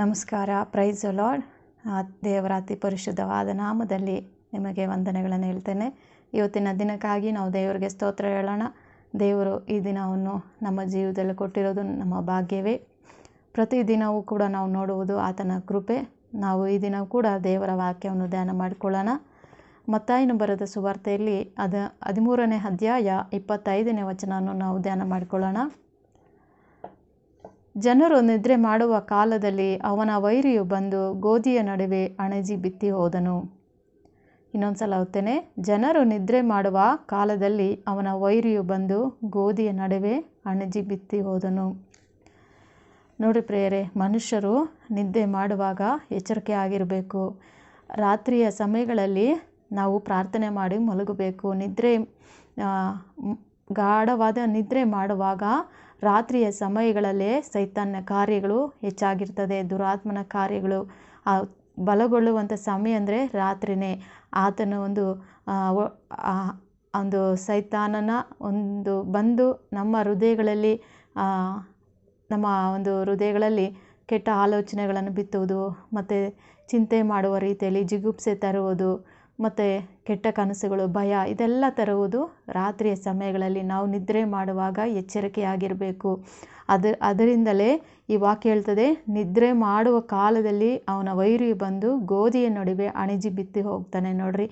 ನಮಸ್ಕಾರ. Price lord ದೇವರ ಅತಿ ಪರಿಶುದ್ಧವಾದ ನಾಮದಲ್ಲಿ ನಿಮಗೆ ವಂದನೆಗಳನ್ನು ಹೇಳ್ತೇನೆ. ಇವತ್ತಿನ ದಿನಕ್ಕಾಗಿ ನಾವು ದೇವರಿಗೆ ಸ್ತೋತ್ರ ಹೇಳೋಣ. ದೇವರು ಈ ದಿನವನ್ನು ನಮ್ಮ ಜೀವದಲ್ಲಿ ಕೊಟ್ಟಿರೋದು ನಮ್ಮ ಭಾಗ್ಯವೇ. ಪ್ರತಿದಿನವೂ ಕೂಡ ನಾವು ನೋಡುವುದು ಆತನ ಕೃಪೆ. ನಾವು ಈ ದಿನ ಕೂಡ ದೇವರ ವಾಕ್ಯವನ್ನು ಧ್ಯಾನ ಮಾಡಿಕೊಳ್ಳೋಣ. ಮತ್ತಾಯಿನ ಬರದ ಸುವಾರ್ತೆಯಲ್ಲಿ ಅದ ಹದಿಮೂರನೇ ಅಧ್ಯಾಯ ಇಪ್ಪತ್ತೈದನೇ ವಚನವನ್ನು ನಾವು ಧ್ಯಾನ ಮಾಡಿಕೊಳ್ಳೋಣ. ಜನರು ನಿದ್ರೆ ಮಾಡುವ ಕಾಲದಲ್ಲಿ ಅವನ ವೈರಿಯು ಬಂದು ಗೋಧಿಯ ನಡುವೆ ಅಣಜಿ ಬಿತ್ತಿ ಹೋದನು. ಇನ್ನೊಂದು ಸಲ ಓದ್ತೇನೆ ಜನರು ನಿದ್ರೆ ಮಾಡುವ ಕಾಲದಲ್ಲಿ ಅವನ ವೈರಿಯು ಬಂದು ಗೋಧಿಯ ನಡುವೆ ಅಣಜಿ ಬಿತ್ತಿ ಹೋದನು. ನೋಡಿ ಪ್ರೇಯರೆ, ಮನುಷ್ಯರು ನಿದ್ದೆ ಮಾಡುವಾಗ ಎಚ್ಚರಿಕೆ ಆಗಿರಬೇಕು. ರಾತ್ರಿಯ ಸಮಯಗಳಲ್ಲಿ ನಾವು ಪ್ರಾರ್ಥನೆ ಮಾಡಿ ಮಲಗಬೇಕು. ನಿದ್ರೆ ಗಾಢವಾದ ನಿದ್ರೆ ಮಾಡುವಾಗ ರಾತ್ರಿಯ ಸಮಯಗಳಲ್ಲೇ ಸೈತಾನ್ಯ ಕಾರ್ಯಗಳು ಹೆಚ್ಚಾಗಿರ್ತದೆ, ದುರಾತ್ಮನ ಕಾರ್ಯಗಳು. ಬಲಗೊಳ್ಳುವಂಥ ಸಮಯ ಅಂದರೆ ರಾತ್ರಿನೇ. ಆತನ ಒಂದು ಒಂದು ಸೈತಾನನ ಒಂದು ಬಂದು ನಮ್ಮ ಹೃದಯಗಳಲ್ಲಿ ನಮ್ಮ ಒಂದು ಹೃದಯಗಳಲ್ಲಿ ಕೆಟ್ಟ ಆಲೋಚನೆಗಳನ್ನು ಬಿತ್ತುವುದು, ಮತ್ತು ಚಿಂತೆ ಮಾಡುವ ರೀತಿಯಲ್ಲಿ ಜಿಗುಪ್ಸೆ ತರುವುದು, ಮತ್ತು ಕೆಟ್ಟ ಕನಸುಗಳು, ಭಯ, ಇದೆಲ್ಲ ತರುವುದು ರಾತ್ರಿಯ ಸಮಯಗಳಲ್ಲಿ ನಾವು ನಿದ್ರೆ ಮಾಡುವಾಗ ಎಚ್ಚರಿಕೆಯಾಗಿರಬೇಕು. ಅದು, ಅದರಿಂದಲೇ ಈ ವಾಕ್ಯ ಹೇಳ್ತದೆ, ನಿದ್ರೆ ಮಾಡುವ ಕಾಲದಲ್ಲಿ ಅವನ ವೈರಿ ಬಂದು ಗೋಧಿಯ ನಡುವೆ ಅಣಿಜಿ ಬಿತ್ತಿ ಹೋಗ್ತಾನೆ. ನೋಡ್ರಿ,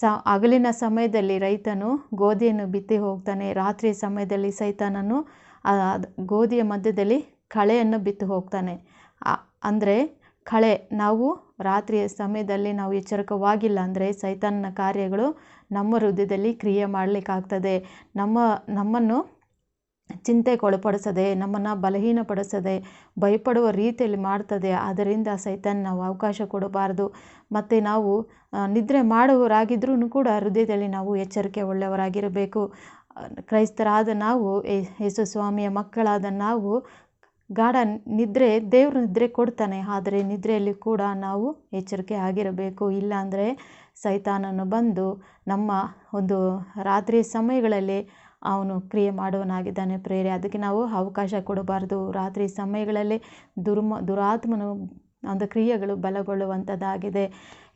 ಸ, ಹಗಲಿನ ಸಮಯದಲ್ಲಿ ರೈತನು ಗೋಧಿಯನ್ನು ಬಿತ್ತಿ ಹೋಗ್ತಾನೆ, ರಾತ್ರಿಯ ಸಮಯದಲ್ಲಿ ಸೈತಾನನು ಗೋಧಿಯ ಮಧ್ಯದಲ್ಲಿ ಕಳೆಯನ್ನು ಬಿತ್ತು ಹೋಗ್ತಾನೆ. ಅಂದರೆ ಕಳೆ, ನಾವು ರಾತ್ರಿಯ ಸಮಯದಲ್ಲಿ ನಾವು ಎಚ್ಚರಿಕವಾಗಿಲ್ಲ ಅಂದರೆ ಸೈತಾನನ ಕಾರ್ಯಗಳು ನಮ್ಮ ಹೃದಯದಲ್ಲಿ ಕ್ರಿಯೆ ಮಾಡಲಿಕ್ಕಾಗ್ತದೆ. ನಮ್ಮ, ನಮ್ಮನ್ನು ಚಿಂತೆಗೊಳಪಡಿಸದೆ, ನಮ್ಮನ್ನು ಬಲಹೀನಪಡಿಸದೆ, ಭಯಪಡುವ ರೀತಿಯಲ್ಲಿ ಮಾಡ್ತದೆ. ಅದರಿಂದ ಸೈತಾನ್ ನಾವು ಅವಕಾಶ ಕೊಡಬಾರ್ದು. ಮತ್ತು ನಾವು ನಿದ್ರೆ ಮಾಡುವವರಾಗಿದ್ರೂ ಕೂಡ ಹೃದಯದಲ್ಲಿ ನಾವು ಎಚ್ಚರಿಕೆ ಒಳ್ಳೆಯವರಾಗಿರಬೇಕು. ಕ್ರೈಸ್ತರಾದ ನಾವು ಯೇಸು ಸ್ವಾಮಿಯ ಮಕ್ಕಳಾದ ನಾವು ಗಾಢ ನಿದ್ರೆ ದೇವರು ನಿದ್ರೆ ಕೊಡ್ತಾನೆ, ಆದರೆ ನಿದ್ರೆಯಲ್ಲಿ ಕೂಡ ನಾವು ಎಚ್ಚರಿಕೆ ಆಗಿರಬೇಕು. ಇಲ್ಲಾಂದರೆ ಸೈತಾನನು ಬಂದು ನಮ್ಮ ಒಂದು ರಾತ್ರಿ ಸಮಯಗಳಲ್ಲಿ ಅವನು ಕ್ರಿಯೆ ಮಾಡುವನಾಗಿದ್ದಾನೆ ಪ್ರೇರೆ. ಅದಕ್ಕೆ ನಾವು ಅವಕಾಶ ಕೊಡಬಾರ್ದು. ರಾತ್ರಿ ಸಮಯಗಳಲ್ಲಿ ದುರ್ಮ, ದುರಾತ್ಮನು ಒಂದು ಕ್ರಿಯೆಗಳು ಬಲಗೊಳ್ಳುವಂಥದ್ದಾಗಿದೆ.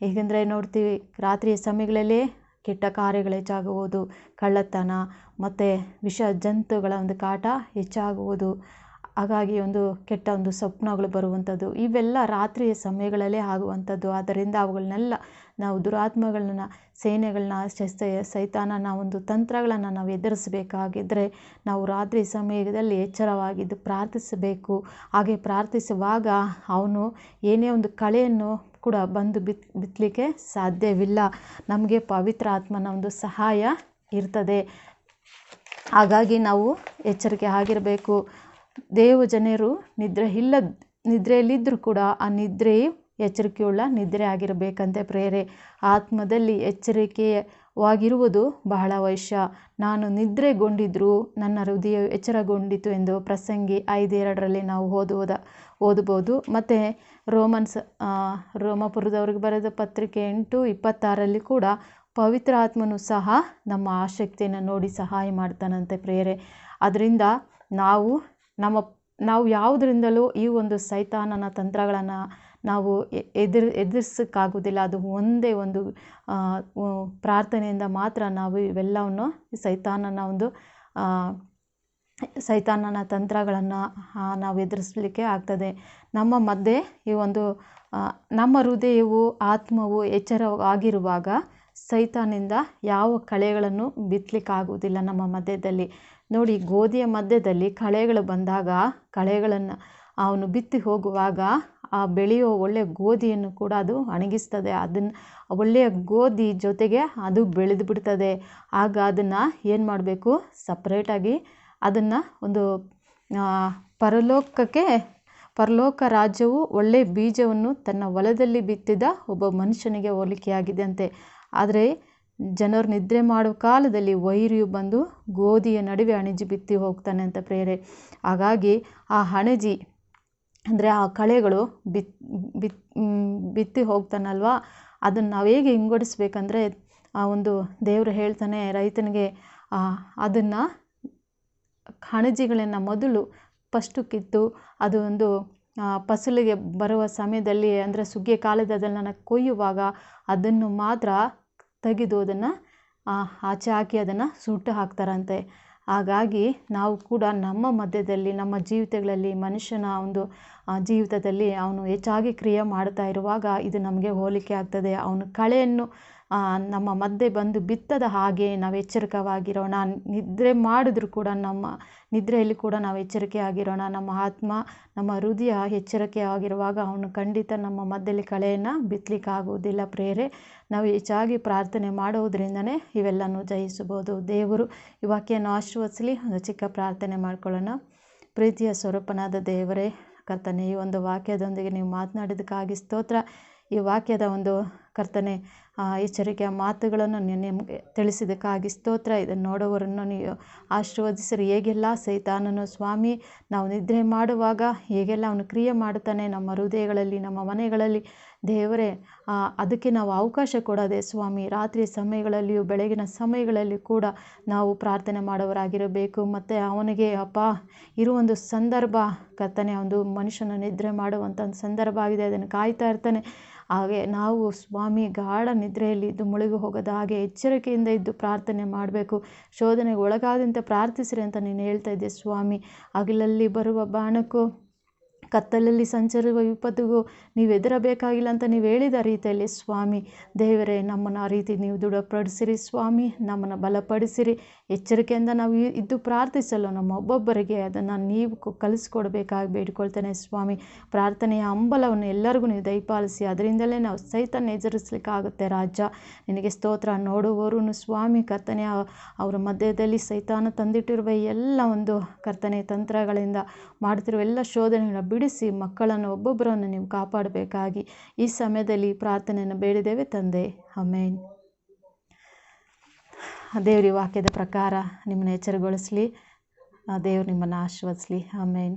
ಏಕೆಂದರೆ ನೋಡ್ತೀವಿ ರಾತ್ರಿಯ ಸಮಯಗಳಲ್ಲಿ ಕೆಟ್ಟ ಕಾರ್ಯಗಳು ಹೆಚ್ಚಾಗುವುದು, ಕಳ್ಳತನ, ಮತ್ತು ವಿಷ ಜಂತುಗಳ ಒಂದು ಕಾಟ ಹೆಚ್ಚಾಗುವುದು. ಹಾಗಾಗಿ ಒಂದು ಕೆಟ್ಟ ಒಂದು ಸ್ವಪ್ನಗಳು ಬರುವಂಥದ್ದು, ಇವೆಲ್ಲ ರಾತ್ರಿಯ ಸಮಯಗಳಲ್ಲೇ ಆಗುವಂಥದ್ದು. ಆದ್ದರಿಂದ ಅವುಗಳನ್ನೆಲ್ಲ ನಾವು ದುರಾತ್ಮಗಳನ್ನ, ಸೇನೆಗಳನ್ನ ನಾವು ಒಂದು ತಂತ್ರಗಳನ್ನು ನಾವು ಎದುರಿಸಬೇಕಾಗಿದ್ದರೆ ನಾವು ರಾತ್ರಿ ಸಮಯದಲ್ಲಿ ಎಚ್ಚರವಾಗಿದ್ದು ಪ್ರಾರ್ಥಿಸಬೇಕು. ಹಾಗೆ ಪ್ರಾರ್ಥಿಸುವಾಗ ಅವನು ಏನೇ ಒಂದು ಕಳೆಯನ್ನು ಕೂಡ ಬಂದು ಬಿತ್, ಬಿತ್ತಲಿಕ್ಕೆ ಸಾಧ್ಯವಿಲ್ಲ. ನಮಗೆ ಪವಿತ್ರ ಆತ್ಮನ ಒಂದು ಸಹಾಯ ಇರ್ತದೆ. ಹಾಗಾಗಿ ನಾವು ಎಚ್ಚರಿಕೆ ಆಗಿರಬೇಕು. ದೇವ ಜನರು ನಿದ್ರೆ ಇಲ್ಲ ನಿದ್ರೆಯಲ್ಲಿದ್ದರೂ ಕೂಡ ಆ ನಿದ್ರೆಯು ಎಚ್ಚರಿಕೆಯುಳ್ಳ ನಿದ್ರೆ ಆಗಿರಬೇಕಂತೆ ಪ್ರೇರೆ. ಆತ್ಮದಲ್ಲಿ ಎಚ್ಚರಿಕೆಯವಾಗಿರುವುದು ಬಹಳ ವೈಶ್ಯ ನಾನು ನಿದ್ರೆಗೊಂಡಿದ್ದರೂ ನನ್ನ ಹೃದಯ ಎಚ್ಚರಗೊಂಡಿತು ಎಂದು ಪ್ರಸಂಗಿ ಐದೆರಡರಲ್ಲಿ ನಾವು ಓದುವುದ ಓದಬಹುದು. ಮತ್ತು ರೋಮನ್ಸ್ ರೋಮಪುರದವ್ರಿಗೆ ಬರೆದ ಪತ್ರಿಕೆ ಎಂಟು ಇಪ್ಪತ್ತಾರಲ್ಲಿ ಕೂಡ ಪವಿತ್ರ ಆತ್ಮನು ಸಹ ನಮ್ಮ ಆಸಕ್ತಿಯನ್ನು ನೋಡಿ ಸಹಾಯ ಮಾಡ್ತಾನಂತೆ ಪ್ರೇರೆ. ಅದರಿಂದ ನಾವು ನಮ್ಮ, ನಾವು ಯಾವುದರಿಂದಲೂ ಈ ಒಂದು ಸೈತಾನನ ತಂತ್ರಗಳನ್ನು ನಾವು ಎದುರು ಎದುರಿಸೋಕ್ಕಾಗೋದಿಲ್ಲ ಅದು ಒಂದೇ ಒಂದು ಪ್ರಾರ್ಥನೆಯಿಂದ ಮಾತ್ರ ನಾವು ಇವೆಲ್ಲವನ್ನು ಸೈತಾನನ ಒಂದು ಸೈತಾನನ ತಂತ್ರಗಳನ್ನು ನಾವು ಎದುರಿಸಲಿಕ್ಕೆ ಆಗ್ತದೆ. ನಮ್ಮ ಮಧ್ಯೆ ಈ ಒಂದು ನಮ್ಮ ಹೃದಯವು, ಆತ್ಮವು ಎಚ್ಚರವಾಗಿರುವಾಗ ಸೈತಾನಿಂದ ಯಾವ ಕಳೆಗಳನ್ನು ಬಿತ್ತಲಿಕ್ಕಾಗುವುದಿಲ್ಲ ನಮ್ಮ ಮಧ್ಯದಲ್ಲಿ. ನೋಡಿ ಗೋಧಿಯ ಮಧ್ಯದಲ್ಲಿ ಕಳೆಗಳು ಬಂದಾಗ, ಕಳೆಗಳನ್ನು ಅವನು ಬಿತ್ತಿ ಹೋಗುವಾಗ ಆ ಬೆಳೆಯೋ ಒಳ್ಳೆಯ ಗೋಧಿಯನ್ನು ಕೂಡ ಅದು ಒಣಗಿಸ್ತದೆ ಅದನ್ನು, ಒಳ್ಳೆಯ ಗೋಧಿ ಜೊತೆಗೆ ಅದು ಬೆಳೆದು ಬಿಡ್ತದೆ. ಆಗ ಅದನ್ನು ಏನು ಮಾಡಬೇಕು? ಸಪ್ರೇಟಾಗಿ ಅದನ್ನು ಒಂದು ಪರಲೋಕಕ್ಕೆ, ಪರಲೋಕ ರಾಜ್ಯವು ಒಳ್ಳೆಯ ಬೀಜವನ್ನು ತನ್ನ ಹೊಲದಲ್ಲಿ ಬಿತ್ತಿದ ಒಬ್ಬ ಮನುಷ್ಯನಿಗೆ ಹೋಲಿಕೆಯಾಗಿದೆ ಅಂತೆ ಆದರೆ ಜನರು ನಿದ್ರೆ ಮಾಡುವ ಕಾಲದಲ್ಲಿ ವೈರಿಯು ಬಂದು ಗೋಧಿಯ ನಡುವೆ ಅಣಜಿ ಬಿತ್ತಿ ಹೋಗ್ತಾನೆ ಅಂತ ಪ್ರೇರೆ. ಹಾಗಾಗಿ ಆ ಹಣಜಿ ಅಂದರೆ ಆ ಕಳೆಗಳು ಬಿತ್ ಬಿತ್ ಬಿತ್ತಿ ಹೋಗ್ತಾನಲ್ವ? ಅದನ್ನು ನಾವು ಹೇಗೆ ಹಿಂಗಡಿಸ್ಬೇಕಂದ್ರೆ, ಆ ಒಂದು ದೇವರು ಹೇಳ್ತಾನೆ ರೈತನಿಗೆ ಅದನ್ನು ಅಣಜಿಗಳನ್ನು ಮೊದಲು ಫಸ್ಟು ಕಿತ್ತು, ಅದು ಒಂದು ಫಸಲಿಗೆ ಬರುವ ಸಮಯದಲ್ಲಿ, ಅಂದರೆ ಸುಗ್ಗಿಯ ಕಾಲದಲ್ಲಿ ಅದನ್ನು ಕೊಯ್ಯುವಾಗ ಅದನ್ನು ಮಾತ್ರ ತೆಗೆದು ಅದನ್ನು ಆಚೆ ಹಾಕಿ ಅದನ್ನು ಸುಟ್ಟು ಹಾಕ್ತಾರಂತೆ. ಹಾಗಾಗಿ ನಾವು ಕೂಡ ನಮ್ಮ ಮಧ್ಯದಲ್ಲಿ, ನಮ್ಮ ಜೀವಿತಗಳಲ್ಲಿ ಮನುಷ್ಯನ ಒಂದು ಜೀವಿತದಲ್ಲಿ ಅವನು ಹೆಚ್ಚಾಗಿ ಕ್ರಿಯೆ ಮಾಡ್ತಾ ಇರುವಾಗ ಇದು ನಮಗೆ ಹೋಲಿಕೆ ಆಗ್ತದೆ. ಅವನು ಕಳೆಯನ್ನು ನಮ್ಮ ಮಧ್ಯೆ ಬಂದು ಬಿತ್ತದ ಹಾಗೆ ನಾವು ಎಚ್ಚರಿಕವಾಗಿರೋಣ. ನಿದ್ರೆ ಮಾಡಿದ್ರು ಕೂಡ ನಮ್ಮ ನಿದ್ರೆಯಲ್ಲಿ ಕೂಡ ನಾವು ಎಚ್ಚರಿಕೆ ಆಗಿರೋಣ. ನಮ್ಮ ಆತ್ಮ, ನಮ್ಮ ಹೃದಯ ಎಚ್ಚರಿಕೆ ಆಗಿರುವಾಗ ಅವನು ಖಂಡಿತ ನಮ್ಮ ಮಧ್ಯದಲ್ಲಿ ಕಳೆಯನ್ನು ಬಿತ್ತಲಿಕ್ಕೆ ಆಗುವುದಿಲ್ಲ ಪ್ರೇರೆ. ನಾವು ಹೆಚ್ಚಾಗಿ ಪ್ರಾರ್ಥನೆ ಮಾಡುವುದರಿಂದನೇ ಇವೆಲ್ಲನೂ ಜಯಿಸಬಹುದು. ದೇವರು ಈ ವಾಕ್ಯವನ್ನು ಆಶೀರ್ವದಿಸಲಿ ಒಂದು ಚಿಕ್ಕ ಪ್ರಾರ್ಥನೆ ಮಾಡ್ಕೊಳ್ಳೋಣ. ಪ್ರೀತಿಯ ಸ್ವರೂಪನಾದ ದೇವರೇ, ಕರ್ತನೆ, ಈ ಒಂದು ವಾಕ್ಯದೊಂದಿಗೆ ನೀವು ಮಾತನಾಡಿದ್ದಕ್ಕಾಗಿ ಸ್ತೋತ್ರ. ಈ ವಾಕ್ಯದ ಒಂದು ಕರ್ತನೆ ಎಚ್ಚರಿಕೆಯ ಮಾತುಗಳನ್ನು ನಿಮಗೆ ತಿಳಿಸಿದ್ದಕ್ಕಾಗಿ ಸ್ತೋತ್ರ. ಇದನ್ನು ನೋಡೋವರನ್ನು ನೀವು ಆಶೀರ್ವದಿಸಿರಿ. ಹೇಗೆಲ್ಲ ಸೈತಾನನು ಸ್ವಾಮಿ, ನಾವು ನಿದ್ರೆ ಮಾಡುವಾಗ ಹೇಗೆಲ್ಲ ಅವನು ಕ್ರಿಯೆ ಮಾಡುತ್ತಾನೆ? ನಮ್ಮ ಹೃದಯಗಳಲ್ಲಿ, ನಮ್ಮ ಮನೆಗಳಲ್ಲಿ. ದೇವರೇ ಅದಕ್ಕೆ ನಾವು ಅವಕಾಶ ಕೊಡದೆ ಸ್ವಾಮಿ, ರಾತ್ರಿ ಸಮಯಗಳಲ್ಲಿಯೂ ಬೆಳಗಿನ ಸಮಯಗಳಲ್ಲಿ ಕೂಡ ನಾವು ಪ್ರಾರ್ಥನೆ ಮಾಡುವರಾಗಿರಬೇಕು ಮತ್ತು ಅವನಿಗೆ, ಅಪ್ಪ ಇರುವೊಂದು ಸಂದರ್ಭ, ಕರ್ತನೆ, ಒಂದು ಮನುಷ್ಯನ ನಿದ್ರೆ ಮಾಡುವಂಥ ಒಂದು ಸಂದರ್ಭ ಆಗಿದೆ. ಅದನ್ನು ಕಾಯ್ತಾ ಇರ್ತಾನೆ. ಹಾಗೆ ನಾವು ಸ್ವಾಮಿ ಗಾಢ ನಿದ್ರೆಯಲ್ಲಿ ಇದ್ದು ಮುಳುಗಿ ಹೋಗದ ಹಾಗೆ ಎಚ್ಚರಿಕೆಯಿಂದ ಇದ್ದು ಪ್ರಾರ್ಥನೆ ಮಾಡಬೇಕು. ಶೋಧನೆಗೆ ಒಳಗಾದಂತೆ ಪ್ರಾರ್ಥಿಸಿರಿ ಅಂತ ನೀನು ಹೇಳ್ತಾ ಇದ್ದೆ ಸ್ವಾಮಿ. ಹಗಲಲ್ಲಿ ಬರುವ ಬಾಣಕ್ಕೂ ಕತ್ತಲಲ್ಲಿ ಸಂಚರಿಸುವ ವಿಪತ್ತಿಗೂ ನೀವು ಎದುರಬೇಕಾಗಿಲ್ಲ ಅಂತ ನೀವು ಹೇಳಿದ ರೀತಿಯಲ್ಲಿ, ಸ್ವಾಮಿ, ದೇವರೇ, ನಮ್ಮನ್ನು ಆ ರೀತಿ ನೀವು ದೃಢಪಡಿಸಿರಿ, ಸ್ವಾಮಿ, ನಮ್ಮನ್ನು ಬಲಪಡಿಸಿರಿ. ಎಚ್ಚರಿಕೆಯಿಂದ ನಾವು ಇದ್ದು ಪ್ರಾರ್ಥಿಸಲು ನಮ್ಮ ಒಬ್ಬೊಬ್ಬರಿಗೆ ಅದನ್ನು ನೀವು ಕಲಿಸ್ಕೊಡ್ಬೇಕಾಗಿ ಬೇಡಿಕೊಳ್ತೇನೆ, ಸ್ವಾಮಿ. ಪ್ರಾರ್ಥನೆಯ ಹಂಬಲವನ್ನು ಎಲ್ಲರಿಗೂ ನೀವು ದಯಪಾಲಿಸಿ, ಅದರಿಂದಲೇ ನಾವು ಸೈತನ್ನು ಎದುರಿಸ್ಲಿಕ್ಕಾಗುತ್ತೆ, ರಾಜ. ನಿನಗೆ ಸ್ತೋತ್ರ ನೋಡುವವರು ಸ್ವಾಮಿ, ಕರ್ತನೆ ಅವರ ಮಧ್ಯದಲ್ಲಿ ಸೈತಾನ ತಂದಿಟ್ಟಿರುವ ಎಲ್ಲ ಒಂದು ಕರ್ತನೆ ತಂತ್ರಗಳಿಂದ ಮಾಡ್ತಿರುವ ಎಲ್ಲ ಶೋಧನೆಗಳನ್ನ ಬಿಡಿಸಿ ಮಕ್ಕಳನ್ನು ಒಬ್ಬೊಬ್ಬರನ್ನು ನೀವು ಕಾಪಾಡಬೇಕಾಗಿ ಈ ಸಮಯದಲ್ಲಿ ಪ್ರಾರ್ಥನೆಯನ್ನು ಬೇಡಿದ್ದೇವೆ ತಂದೆ. ಅಮೇನ್ ದೇವರಿ ವಾಕ್ಯದ ಪ್ರಕಾರ ನಿಮ್ಮನ್ನು ಎಚ್ಚರಗೊಳಿಸಲಿ. ದೇವರು ನಿಮ್ಮನ್ನು ಆಶೀರ್ವದಿಸಲಿ. ಆಮೇನ್.